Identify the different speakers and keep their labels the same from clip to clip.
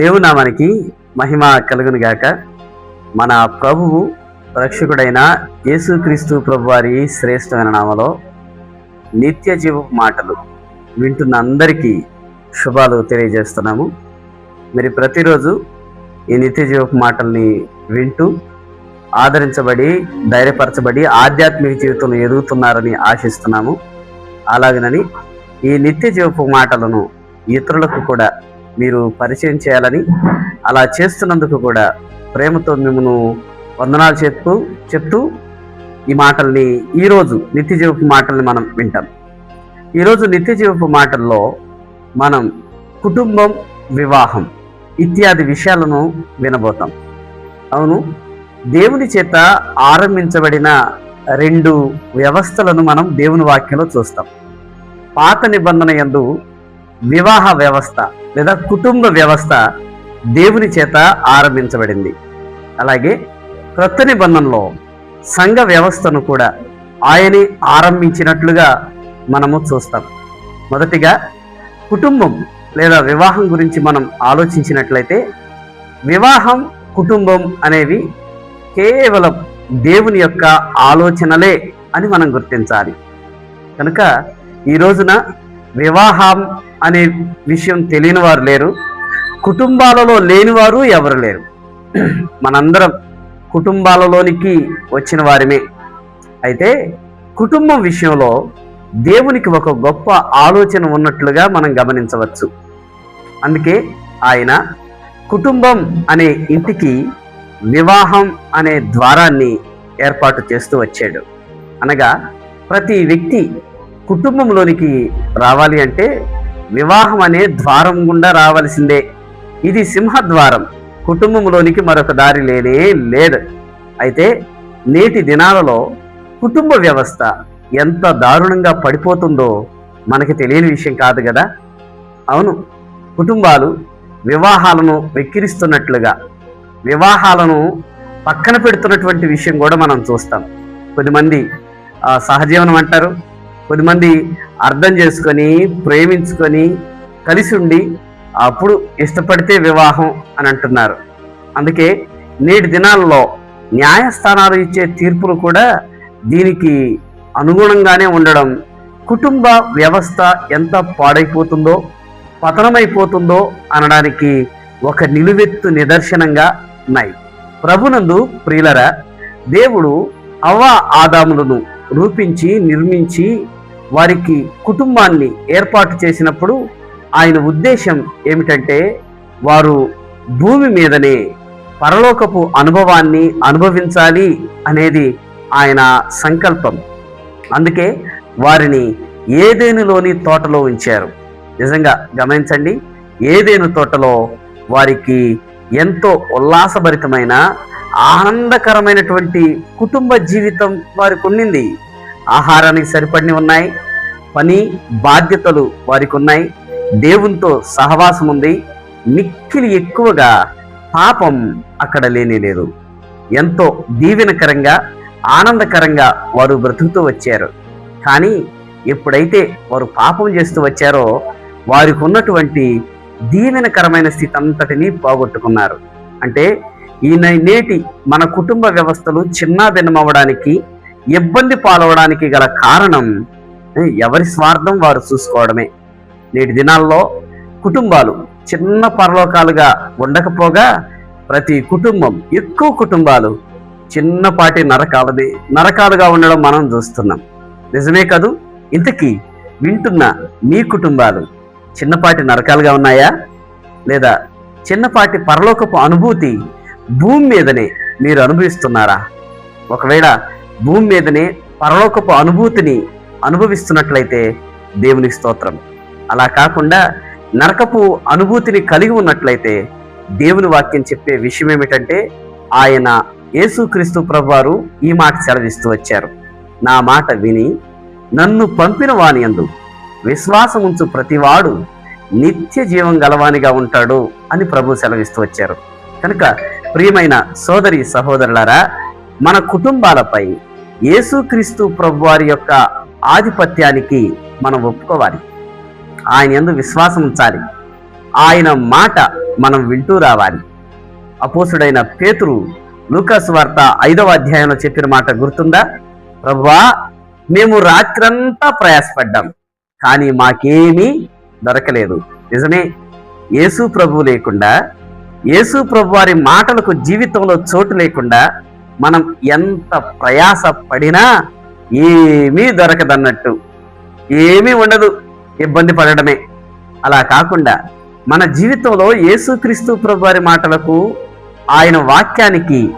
Speaker 1: దేవునామానికి మహిమ కలుగును గాక. మన ప్రభువు రక్షకుడైన యేసుక్రీస్తు ప్రభు వారి శ్రేష్టమైన నామలో నిత్య జీవ మాటలు వింటున్న అందరికీ శుభాలు తెలియజేస్తున్నాము. మరి ప్రతిరోజు ఈ నిత్య జీవపు మాటల్ని వింటూ ఆదరించబడి ధైర్యపరచబడి ఆధ్యాత్మిక జీవితంలో ఎదుగుతున్నారని ఆశిస్తున్నాము. అలాగనని ఈ నిత్య జీవపు మాటలను ఇతరులకు కూడా మీరు పరిచయం చేయాలని అలా చేస్తున్నందుకు కూడా ప్రేమతో మిమ్మను వందనాలు చెప్తూ చెప్తూ ఈ మాటల్ని ఈరోజు నిత్య జీవపు మాటల్ని మనం వింటాం. ఈరోజు నిత్య జీవపు మాటల్లో మనం కుటుంబం వివాహం ఇత్యాది విషయాలను వినబోతాం. అవును దేవుని చేత ఆరంభించబడిన రెండు వ్యవస్థలను మనం దేవుని వాక్యంలో చూస్తాం. పాత నిబంధన యందు వివాహ వ్యవస్థ లేదా కుటుంబ వ్యవస్థ దేవుని చేత ఆరంభించబడింది. అలాగే క్రొత్త నిబంధనలో సంఘ వ్యవస్థను కూడా ఆయనే ఆరంభించినట్లుగా మనము చూస్తాం. మొదటిగా కుటుంబం లేదా వివాహం గురించి మనం ఆలోచించినట్లయితే వివాహం కుటుంబం అనేవి కేవలం దేవుని యొక్క ఆలోచనలే అని మనం గుర్తించాలి. కనుక ఈ రోజున వివాహం అనే విషయం తెలియని వారు లేరు. కుటుంబాలలో లేనివారు ఎవరు లేరు. మనందరం కుటుంబాలలోనికి వచ్చిన వారిమే. అయితే కుటుంబం విషయంలో దేవునికి ఒక గొప్ప ఆలోచన ఉన్నట్లుగా మనం గమనించవచ్చు. అందుకే ఆయన కుటుంబం అనే ఇంటికి వివాహం అనే ద్వారాన్ని ఏర్పాటు చేస్తూ వచ్చాడు. అనగా ప్రతి వ్యక్తి కుటుంబంలోనికి రావాలి అంటే వివాహం అనే ద్వారం గుండా రావలసిందే. ఇది సింహద్వారం. కుటుంబంలోనికి మరొక దారి లేనే లేదు. అయితే నేటి దినాలలో కుటుంబ వ్యవస్థ ఎంత దారుణంగా పడిపోతుందో మనకి తెలియని విషయం కాదు కదా? అవును కుటుంబాలు వివాహాలను వెక్కిరిస్తున్నట్లుగా వివాహాలను పక్కన పెడుతున్నటువంటి విషయం కూడా మనం చూస్తాం. కొద్దిమంది ఆ, సహజీవనం అంటారు కొద్దిమంది అర్థం చేసుకొని ప్రేమించుకొని కలిసి ఉండి అప్పుడు ఇష్టపడితే వివాహం అని అంటున్నారు. అందుకే నేటి దినాల్లో న్యాయస్థానాలు ఇచ్చే తీర్పులు కూడా దీనికి అనుగుణంగానే ఉండడం కుటుంబ వ్యవస్థ ఎంత పాడైపోతుందో పతనమైపోతుందో అనడానికి ఒక నిలువెత్తు నిదర్శనంగా ఉన్నాయి. ప్రభునందు ప్రియులరా దేవుడు అవ్వ ఆదాములను రూపించి నిర్మించి వారికి కుటుంబాన్ని ఏర్పాటు చేసినప్పుడు ఆయన ఉద్దేశం ఏమిటంటే వారు భూమి మీదనే పరలోకపు అనుభవాన్ని అనుభవించాలి అనేది ఆయన సంకల్పం. అందుకే వారిని ఏదేనులోని తోటలో ఉంచారు. నిజంగా గమనించండి ఏదేను తోటలో వారికి ఎంతో ఉల్లాసభరితమైన ఆనందకరమైనటువంటి కుటుంబ జీవితం వారికి ఉండింది ఆహారానికి సరిపడిని ఉన్నాయి. పని బాధ్యతలు వారికి ఉన్నాయి. దేవునితో సహవాసం ఉంది. మిక్కిలి ఎక్కువగా పాపం అక్కడ లేనే లేదు. ఎంతో దీవెనకరంగా ఆనందకరంగా వారు బ్రతుకుతూ వచ్చారు. కానీ ఎప్పుడైతే వారు పాపం చేస్తూ వచ్చారో వారికి ఉన్నటువంటి దీవెనకరమైన స్థితి అంతటినీ పోగొట్టుకున్నారు. అంటే ఈ నేటి మన కుటుంబ వ్యవస్థలు చిన్నాభిన్నమవ్వడానికి ఇబ్బంది పాలవడానికి గల కారణం ఎవరి స్వార్థం వారు చూసుకోవడమే. నేటి దినాల్లో కుటుంబాలు చిన్న పరలోకాలుగా ఉండకపోగా ప్రతి కుటుంబం ఎక్కువ కుటుంబాలు చిన్నపాటి నరకాలది నరకాలుగా ఉండడం మనం చూస్తున్నాం. నిజమే కదూ? ఇంతకీ వింటున్న మీ కుటుంబాలు చిన్నపాటి నరకాలుగా ఉన్నాయా? లేదా చిన్నపాటి పరలోకపు అనుభూతి భూమి మీదనే మీరు అనుభవిస్తున్నారా? ఒకవేళ భూమి మీదనే పరలోకపు అనుభూతిని అనుభవిస్తున్నట్లయితే దేవుని స్తోత్రం. అలా కాకుండా నరకపు అనుభూతిని కలిగి ఉన్నట్లయితే దేవుని వాక్యం చెప్పే విషయం ఏమిటంటే ఆయన యేసుక్రీస్తు ప్రభువారు ఈ మాట సెలవిస్తూ వచ్చారు. నా మాట విని నన్ను పంపిన వాని విశ్వాసం ఉంచు ప్రతివాడు నిత్య జీవం గలవానిగా ఉంటాడు అని ప్రభు సెలవిస్తూ వచ్చారు. కనుక ప్రియమైన సోదరి సహోదరులారా మన కుటుంబాలపై యేసుక్రీస్తు ప్రభు వారి యొక్క ఆధిపత్యానికి మనం ఒప్పుకోవాలి. ఆయన ఎందు విశ్వాసం ఉంచాలి. ఆయన మాట మనం వింటూ రావాలి. అపోసుడైన పేతురు లూకాసు వార్త ఐదవ అధ్యాయంలో చెప్పిన మాట గుర్తుందా? ప్రభువా మేము రాత్రంతా ప్రయాసపడ్డాం కానీ మాకేమీ దొరకలేదు. నిజమే యేసు ప్రభు లేకుండా యేసు ప్రభు వారి మాటలకు జీవితంలో చోటు లేకుండా మనం ఎంత ప్రయాస పడినా ఏమీ దొరకదన్నట్టు. ఏమీ ఉండదు. ఇబ్బంది పడడమే అలా కాకుండా మన జీవితంలో యేసుక్రీస్తు ప్రభు వారి మాటలకు ఆయన వాక్యానికి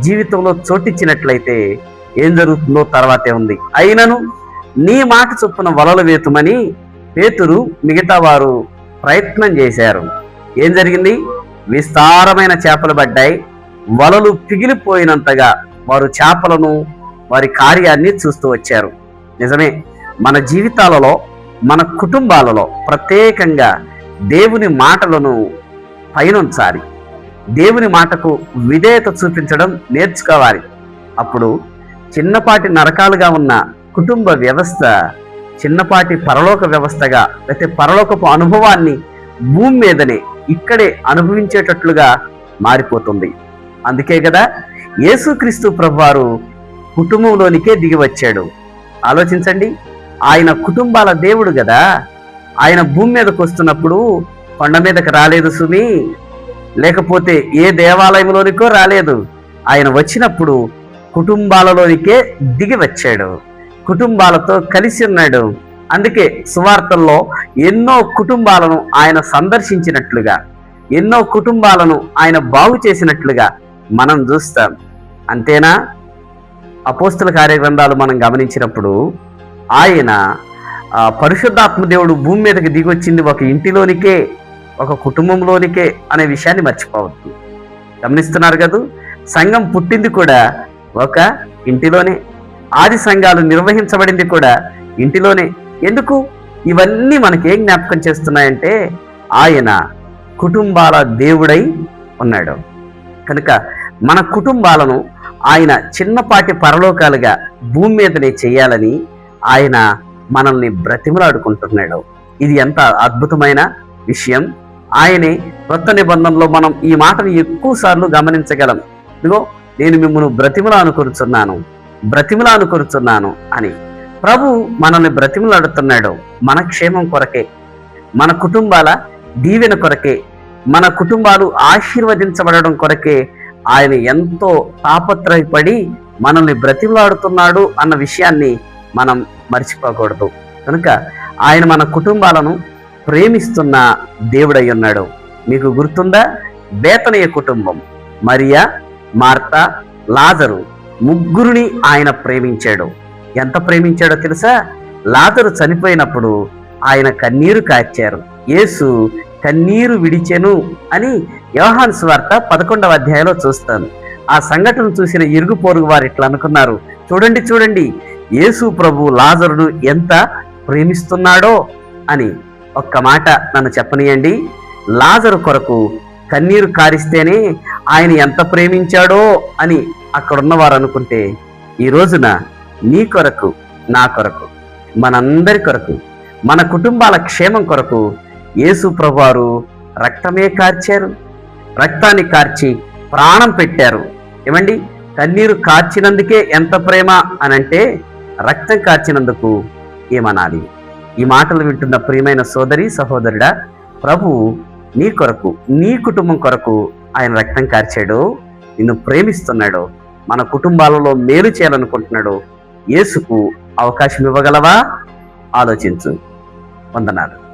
Speaker 1: జీవితంలో చోటిచ్చినట్లయితే ఏం జరుగుతుందో తర్వాతే ఉంది. అయినను నీ మాట చొప్పున వలలు వేతుమని పేతురు మిగతా వారు ప్రయత్నం చేశారు. ఏం జరిగింది? విస్తారమైన చేపలు పడ్డాయి. వలలు పిగిలిపోయినంతగా వారు చేపలను వారి కార్యాన్ని చూస్తూ వచ్చారు. నిజమే మన జీవితాలలో మన కుటుంబాలలో ప్రత్యేకంగా దేవుని మాటలను పైనుంచాలి. దేవుని మాటకు విధేయత చూపించడం నేర్చుకోవాలి. అప్పుడు చిన్నపాటి నరకాలుగా ఉన్న కుటుంబ వ్యవస్థ చిన్నపాటి పరలోక వ్యవస్థగా అయితే పరలోకపు అనుభవాన్ని భూమి మీదనే ఇక్కడే అనుభవించేటట్లుగా మారిపోతుంది. అందుకే కదా యేసుక్రీస్తు ప్రభువారు కుటుంబంలోనికే దిగి వచ్చాడు ఆలోచించండి ఆయన కుటుంబాల దేవుడు కదా. ఆయన భూమి మీదకు వస్తున్నప్పుడు కొండ మీదకు రాలేదు సుమి. లేకపోతే ఏ దేవాలయంలోనికో రాలేదు. ఆయన వచ్చినప్పుడు కుటుంబాలలోనికే దిగి వచ్చాడు కుటుంబాలతో కలిసి ఉన్నాడు. అందుకే సువార్తల్లో ఎన్నో కుటుంబాలను ఆయన సందర్శించినట్లుగా ఎన్నో కుటుంబాలను ఆయన బాగు చేసినట్లుగా మనం చూస్తాం. అంతేనా? అపోస్తుల కార్యగ్రంథాలు మనం గమనించినప్పుడు ఆయన పరిశుద్ధాత్మ దేవుడు భూమి మీదకి దిగొచ్చింది ఒక ఇంటిలోనికే ఒక కుటుంబంలోనికే అనే విషయాన్ని మర్చిపోవద్దు. గమనిస్తున్నారు కదూ? సంఘం పుట్టింది కూడా ఒక ఇంటిలోనే. ఆది సంఘాలు నిర్వహించబడింది కూడా ఇంటిలోనే. ఎందుకు? ఇవన్నీ మనకేం జ్ఞాపకం చేస్తున్నాయంటే ఆయన కుటుంబాల దేవుడై ఉన్నాడు. కనుక మన కుటుంబాలను ఆయన చిన్నపాటి పరలోకాలుగా భూమి మీదనే చేయాలని ఆయన మనల్ని బ్రతిమలాడుకుంటున్నాడు. ఇది ఎంత అద్భుతమైన విషయం. ఆయనే కొత్త నిబంధనలో మనం ఈ మాటను ఎక్కువసార్లు గమనించగలం. ఇదిగో నేను మిమ్మల్ని బ్రతిమలాను కొరుచున్నాను అని. ప్రభు మనల్ని బ్రతిమలాడుతున్నాడు మన క్షేమం కొరకే మన కుటుంబాల దీవెన కొరకే మన కుటుంబాలు ఆశీర్వదించబడడం కొరకే ఆయన ఎంతో తాపత్రయపడి మనల్ని బ్రతిమలాడుతున్నాడు అన్న విషయాన్ని మనం మర్చిపోకూడదు. కనుక ఆయన మన కుటుంబాలను ప్రేమిస్తున్న దేవుడై ఉన్నాడు. మీకు గుర్తుందా? బేతనీయ కుటుంబం. మరియా మార్తా లాజరు ముగ్గురిని ఆయన ప్రేమించాడు. ఎంత ప్రేమించాడో తెలుసా? లాజరు చనిపోయినప్పుడు ఆయన కన్నీరు కాచారు. యేసు కన్నీరు విడిచెను అని యోహాన్ స్వార్త పదకొండవ అధ్యాయంలో చూస్తాను. ఆ సంఘటన చూసిన ఇరుగు పొరుగు వారు ఇట్లా అనుకున్నారు. చూడండి చూడండి యేసు ప్రభు లాజరును ఎంత ప్రేమిస్తున్నాడో అని ఒక్క మాట నన్ను చెప్పనీయండి. లాజరు కొరకు కన్నీరు కారిస్తేనే ఆయన ఎంత ప్రేమించాడో అని అక్కడున్నవారు అనుకుంటే ఈ రోజున నీ కొరకు నా కొరకు మనందరి కొరకు మన కుటుంబాల క్షేమం కొరకు యేసు ప్రభువారు రక్తమే కార్చారు. రక్తాన్ని కార్చి ప్రాణం పెట్టారు. ఏమండి? కన్నీరు కార్చినందుకే ఎంత ప్రేమ అనంటే రక్తం కార్చినందుకు ఏమనాలి? ఈ మాటలు వింటున్న ప్రియమైన సోదరి సహోదరుడా ప్రభు నీ కొరకు నీ కుటుంబం కొరకు ఆయన రక్తం కార్చాడు నిన్ను ప్రేమిస్తున్నాడు మన కుటుంబాలలో మేలు చేయాలనుకుంటున్నాడు యేసుకు అవకాశం ఇవ్వగలవా? ఆలోచించు. వందనాలు.